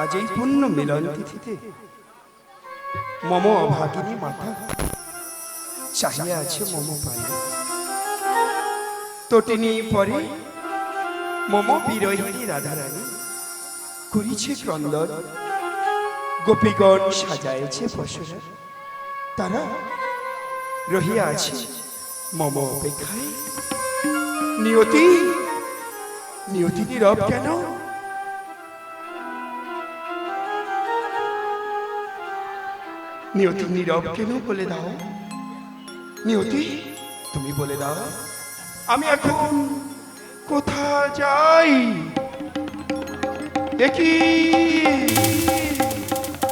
আজ এই পূর্ণ মিলন তিথিতে। মম অভাগিনী মাতা, চাহিয়া আছে মম পায়ে তটিনী পরে মম বিরহিনী রাধারানী করিছে ক্রন্দন। গোপীগণ সাজাইছে পশুরা তারা রহিয়া আছে মম অপেক্ষায়। নিয়তি নিয়তি নীরব কেন? নিয়তি নীরব কেন বলে দাও? নিয়তি, তুমি বলে দাও। আমি এখন কোথা যাই? দেখি।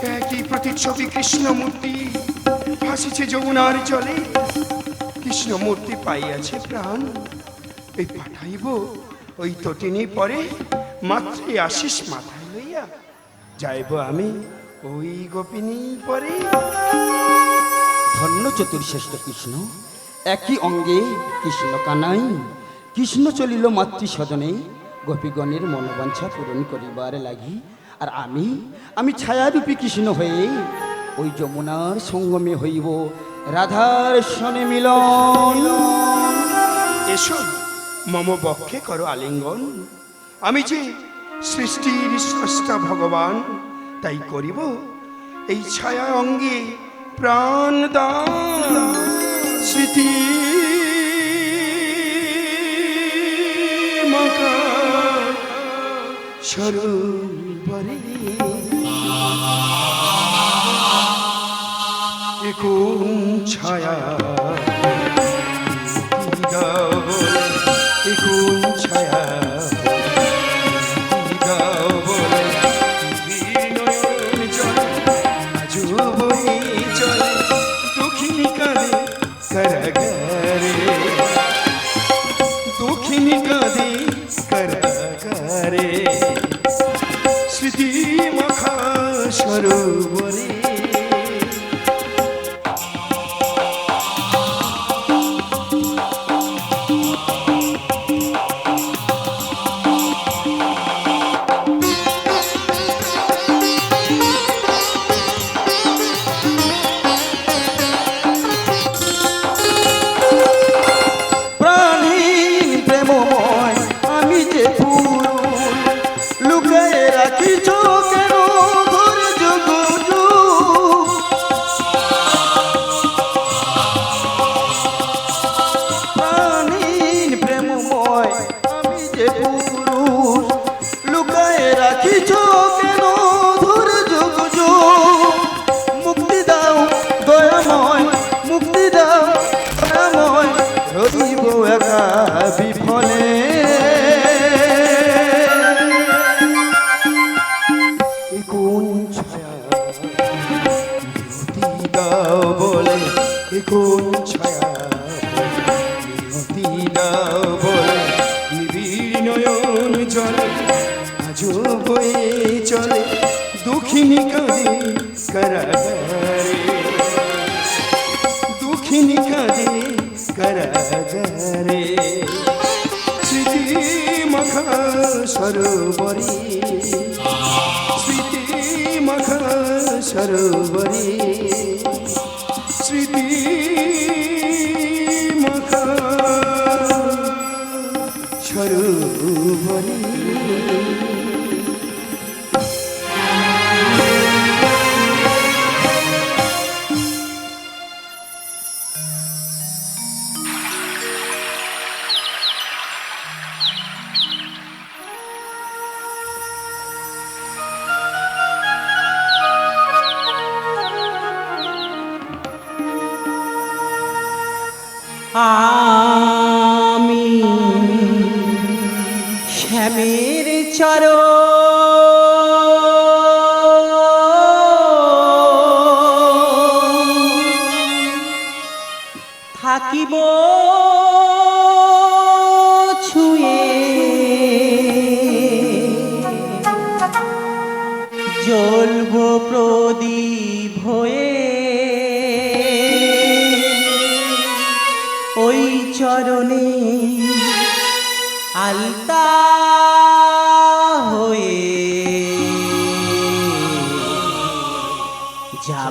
একই প্রতিচ্ছবি কৃষ্ণমূর্তি ভাসিছে যমুনার জলে। কৃষ্ণমূর্তি পাইয়াছে প্রাণ। এই পাঠাইব ওই তটিনী পরে, মাত্রে আশিস মাথায় লইয়া যাইব আমি। ওই গোপিনী পরে। ধন্য চতুর্শ্রেষ্ঠ কৃষ্ণ একই অঙ্গে কৃষ্ণ কানাই। কৃষ্ণ চলিল মাতৃ সদনে গোপীগণের মনোবাঞ্ছা পূরণ করিবার লাগি। আর আমি আমি ছায়ারূপী কৃষ্ণ হয়ে ওই যমুনার সঙ্গমে হইব। রাধার সনে মিলন। এসো মম বক্ষে করো আলিঙ্গন। আমি যে সৃষ্টির স্রষ্টা ভগবান তাই করিব। এই ছায়া অঙ্গে প্রাণ দান স্মৃতি সরোবরে কোন ছায়া কোন কোন ছায়া নিয়তি দাও বলে, এ কোন ছায়া নিয়তি দাও বলে, নিবিড় নয়ন জলে, আজও বয়ে চলে, দুঃখিনী কাঁদে কারাগারে। দুঃখিনী কাঁদে কারাগারে। স্মৃতি মাখা সরোবরে। সরোবরে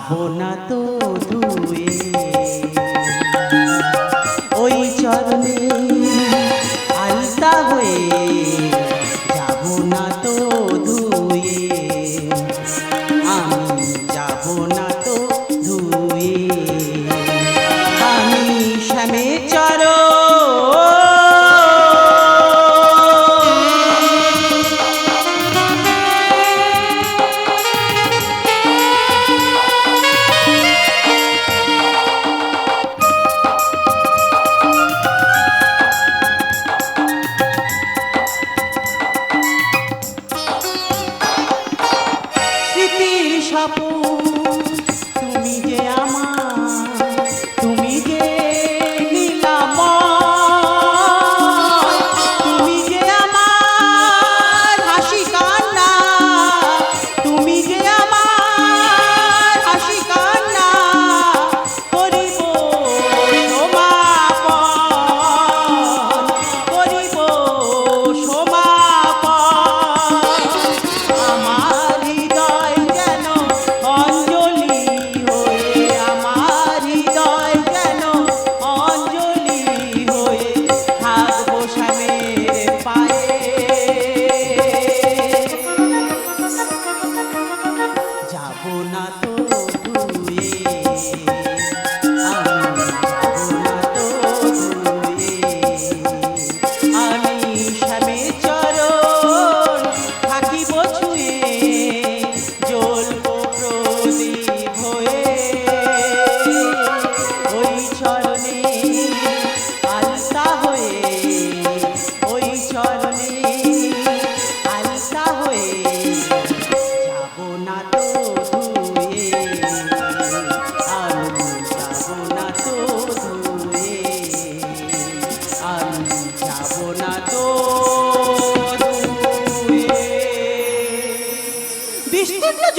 যাব না তো ধুয়ে। ওই চরণে আলতা হয়ে যাব না তো ধুয়ে। আমি যাব না তো ধুয়ে। আমি শ্যামে চরণ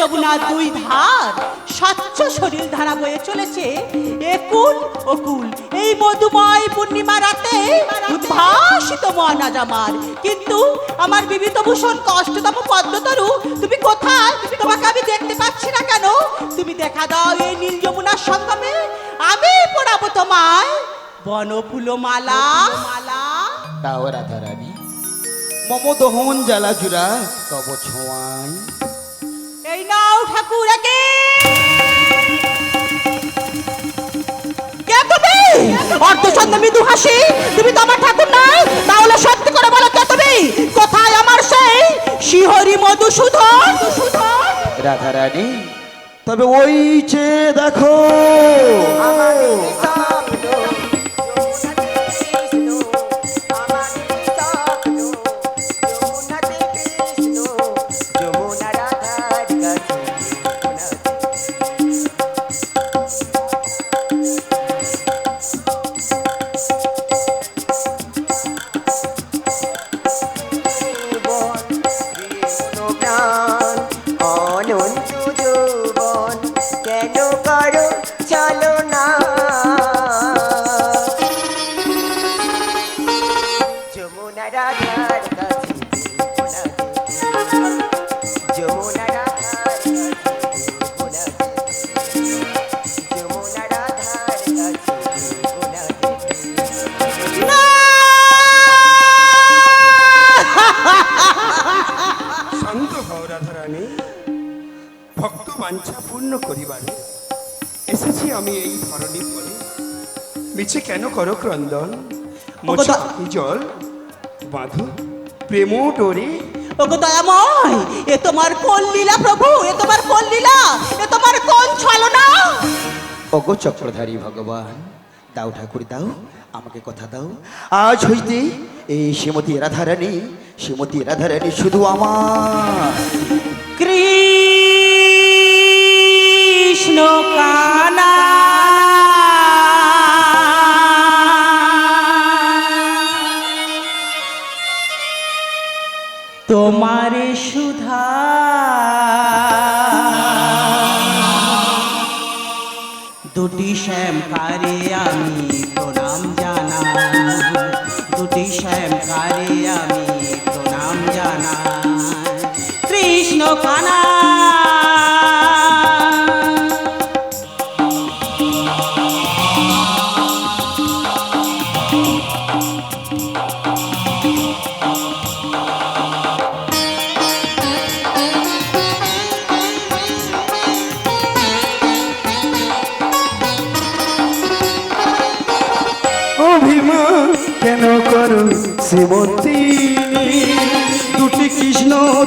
যমুনার দুই ধার, স্বচ্ছ শরীর ধারা বয়ে চলেছে। একুল অকুল এই মধুময় পূর্ণিমা রাতে উদ্ভাসিত মহানাজ আমার। কিন্তু আমার বিবিধ ভূষণ কষ্টতম পদ্মতরু, তুমি কোথায়? তোমাকে আমি দেখতে পাচ্ছি না কেন? তুমি দেখা দাও এই নীল যমুনার সঙ্গমে। আমি পড়াবো তোমায় বনফুল মালা মালা তাও রাধারানী। মম দহন জ্বালা জুড়া তব ছোঁয়াই এই নাও ঠাকুর একে তুমি? অর্ধচন্দ্র মৃদু হাসি তুমি তো আমার ঠাকুর নাই তাহলে সত্যি করে বলো কে তুমি? কোথায় আমার সেই শিহরি মধুসূদন? রাধারানী তবে ওই চেয়ে দেখো। অনন্ত মিছে কেন করো ক্রন্দন? ওগো জল বাঁধো প্রেম ডোরে। ওগো দয়াময় এ তোমার কোন লীলা প্রভু? এ তোমার কোন লীলা? এ তোমার কোন ছলনা? অগো চক্রধারী ভগবান দাও ঠাকুর দাও আমাকে কথা দাও। আজ হইতে এই শ্রীমতী রাধারানী শ্রীমতী রাধারানী শুধু আমার। কৃষ্ণ কানা দুটি শ্যামকারে আমি প্রণাম জানা। দুটি শ্যামকারে আমি প্রণাম জানা। কৃষ্ণ কানা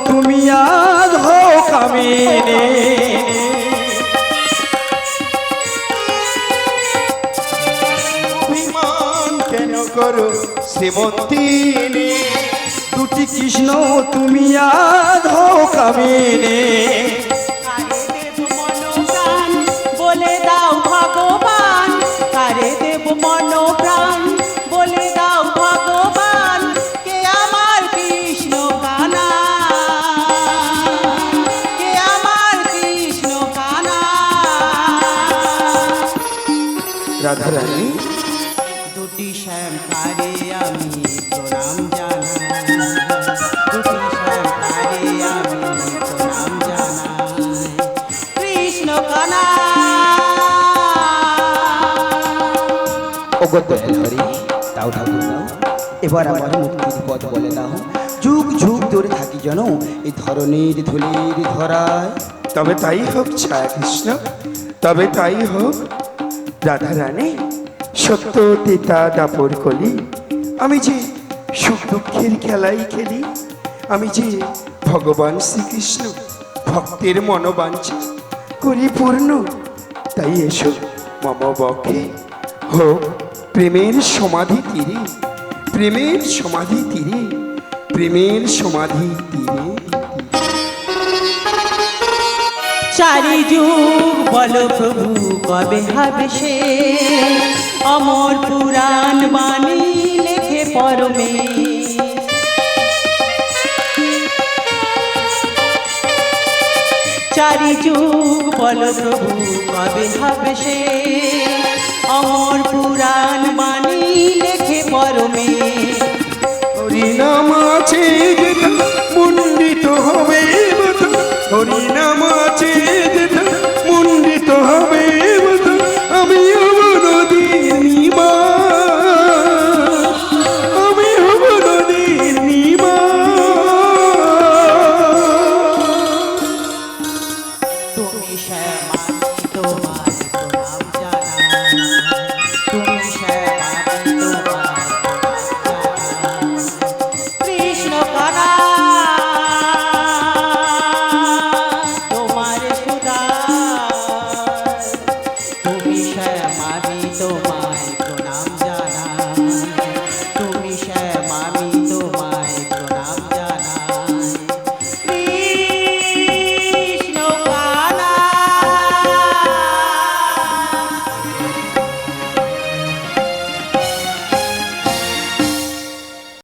তুমি আজ হো কামিনী অভিমান কেন করো শ্রীমন্তিনী দুটি কৃষ্ণ তুমি আজ হো কামিনী দুটি আমি প্রণাম জানাই। দুটি শ্যামকারে আমি প্রণাম জানাই। কৃষ্ণ কানা। ওগো হরি দাও ঠাকুর দাও। এবার আমার মুক্তির পথ বলে দাও যুগ যুগ ধরে থাকি যেন এই ধরনের ধুলির ধরায়। তবে তাই হোক ছায়া কৃষ্ণ তবে তাই হোক রাধারানী সত্য তিতা দাপর কলি। আমি যে সুখ দুঃখের খেলাই খেলি, আমি যে ভগবান শ্রীকৃষ্ণ ভক্তের মনোবাঞ্ছা করি পূর্ণ, তাই এসো মম বক্ষে। হোক প্রেমের সমাধি তীরে, প্রেমের সমাধি তীরে, প্রেমের সমাধি তীরে। চারি যুগ, বল প্রভু, কবে হবে সে? অমর পুরাণ বাণী লেখে পরমে। চারি যুগ, বল প্রভু, কবে হবে সে? অমর পুরাণ বাণী লেখে পরমে। নাম আছে মুন্ডিত হবে হরি নাম